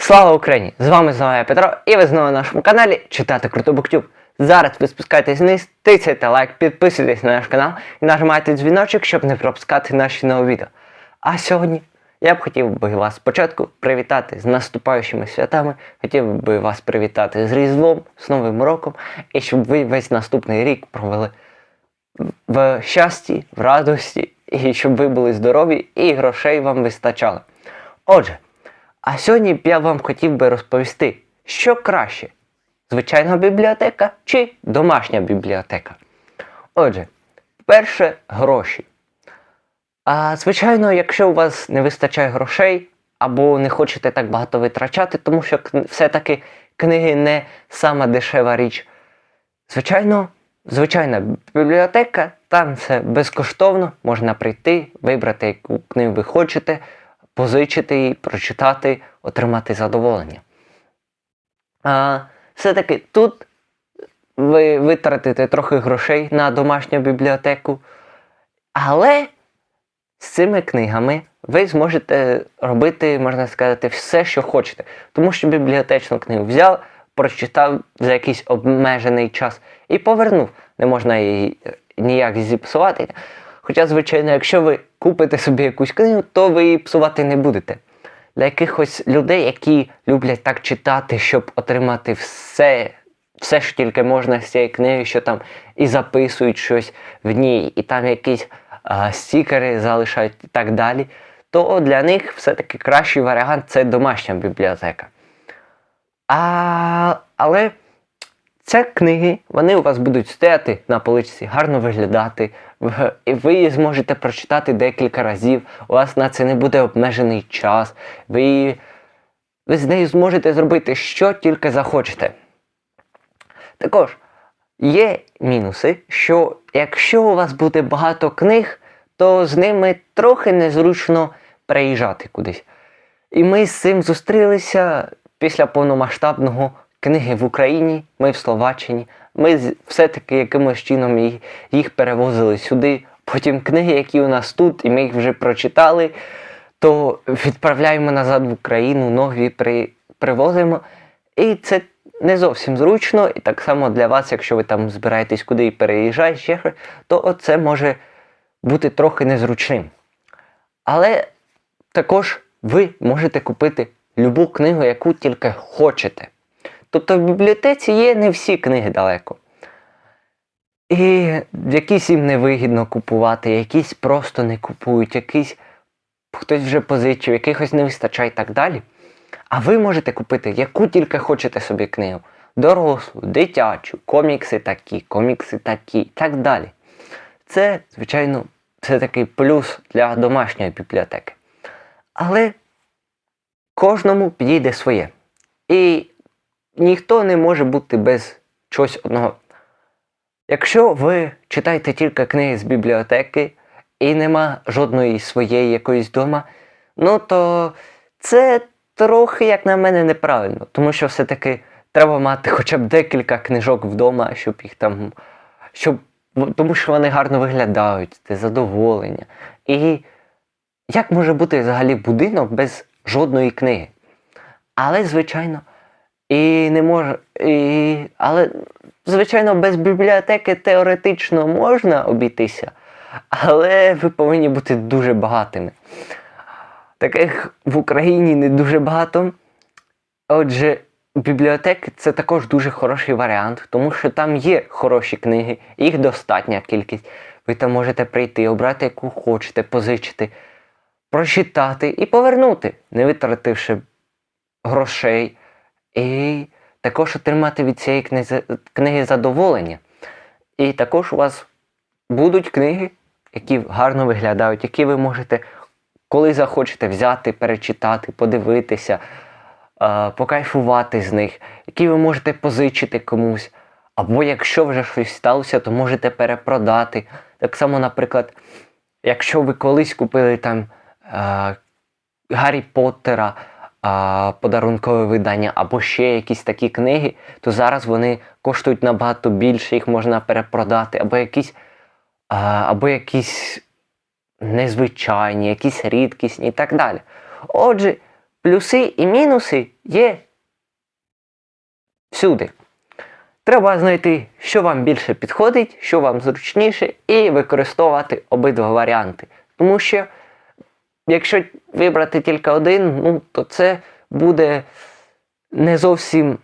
Слава Україні! З вами знову я Петро, і ви знову на нашому каналі Читати Круто Буктюб. Зараз ви спускаєтесь вниз, тицяйте лайк, підписуйтесь на наш канал і нажимайте дзвіночок, щоб не пропускати наші нові відео. А сьогодні я б хотів би вас спочатку привітати з наступаючими святами, хотів би вас привітати з Різдвом, з Новим роком, і щоб ви весь наступний рік провели в щасті, в радості, і щоб ви були здорові і грошей вам вистачало. Отже, а сьогодні б я вам хотів би розповісти, що краще: звичайна бібліотека чи домашня бібліотека. Отже, перше гроші. А звичайно, якщо у вас не вистачає грошей або не хочете так багато витрачати, тому що все-таки книги не сама дешева річ. Звичайно, звичайна бібліотека, там все безкоштовно, можна прийти, вибрати, яку книгу ви хочете, позичити її, прочитати, отримати задоволення. А, все-таки тут ви витратите трохи грошей на домашню бібліотеку, але з цими книгами ви зможете робити, можна сказати, все, що хочете. Тому що бібліотечну книгу взяв, прочитав за якийсь обмежений час і повернув. Не можна її е, ніяк зіпсувати. Хоча, звичайно, якщо ви купите собі якусь книгу, то ви її псувати не будете. Для якихось людей, які люблять так читати, щоб отримати все, все, що тільки можна з цієї книги, що там і записують щось в ній, і там якісь а, стікери залишають і так далі, то для них все-таки кращий варіант це домашня бібліотека. А, але це книги, вони у вас будуть стояти на поличці, гарно виглядати, і ви її зможете прочитати декілька разів. У вас на це не буде обмежений час. Ви, її- ви з нею зможете зробити що тільки захочете. Також є мінуси, що якщо у вас буде багато книг, то з ними трохи незручно переїжджати кудись. І ми з цим зустрілися після повномасштабного книги в Україні, ми в Словаччині. Ми все-таки якимось чином їх, перевозили сюди. Потім книги, які у нас тут, і ми їх вже прочитали, то відправляємо назад в Україну, нові при, привозимо. І це не зовсім зручно. І так само для вас, якщо ви там збираєтесь куди і переїжджаєте, ще то це може бути трохи незручним. Але також ви можете купити любу книгу, яку тільки хочете. Тобто в бібліотеці є не всі книги далеко. І якісь їм невигідно купувати, якісь просто не купують, якісь хтось вже позичив, якихось не вистачає і так далі. А ви можете купити яку тільки хочете собі книгу. Дорослу, дитячу, комікси такі, комікси такі і так далі. Це, звичайно, це такий плюс для домашньої бібліотеки. Але кожному підійде своє. І ніхто не може бути без чогось одного. Якщо ви читаєте тільки книги з бібліотеки і нема жодної своєї якоїсь дома, ну то це трохи, як на мене, неправильно. Тому що все-таки треба мати хоча б декілька книжок вдома, щоб їх там. Щоб, тому що вони гарно виглядають, це задоволення. І як може бути взагалі будинок без жодної книги? Але, звичайно, і не може. І, але, звичайно, без бібліотеки теоретично можна обійтися, але ви повинні бути дуже багатими. Таких в Україні не дуже багато. Отже, бібліотеки це також дуже хороший варіант, тому що там є хороші книги, їх достатня кількість. Ви там можете прийти, обрати, яку хочете, позичити, прочитати і повернути, не витративши грошей, і також отримати від цієї книги, книги задоволення. І також у вас будуть книги, які гарно виглядають, які ви можете, коли захочете, взяти, перечитати, подивитися, покайфувати з них, які ви можете позичити комусь. Або якщо вже щось сталося, то можете перепродати. Так само, наприклад, якщо ви колись купили там е, Гаррі Поттера, а, подарункове видання або ще якісь такі книги, то зараз вони коштують набагато більше, їх можна перепродати, або якісь, а, або якісь незвичайні, якісь рідкісні і так далі. Отже, плюси і мінуси є всюди. Треба знайти, що вам більше підходить, що вам зручніше, і використовувати обидва варіанти. Тому що, якщо вибрати тільки один, ну, то це буде не зовсім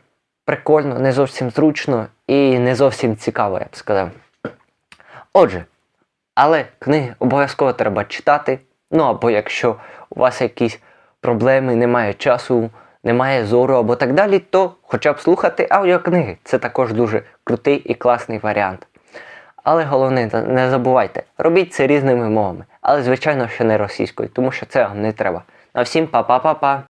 прикольно, не зовсім зручно і не зовсім цікаво, я б сказав. Отже, але книги обов'язково треба читати. Ну або якщо у вас якісь проблеми, немає часу, немає зору або так далі, то хоча б слухати аудіокниги. Це також дуже крутий і класний варіант. Але головне, не забувайте, робіть це різними мовами. Але, звичайно, що не російською, тому що вам не треба. На всім па-па-па-па.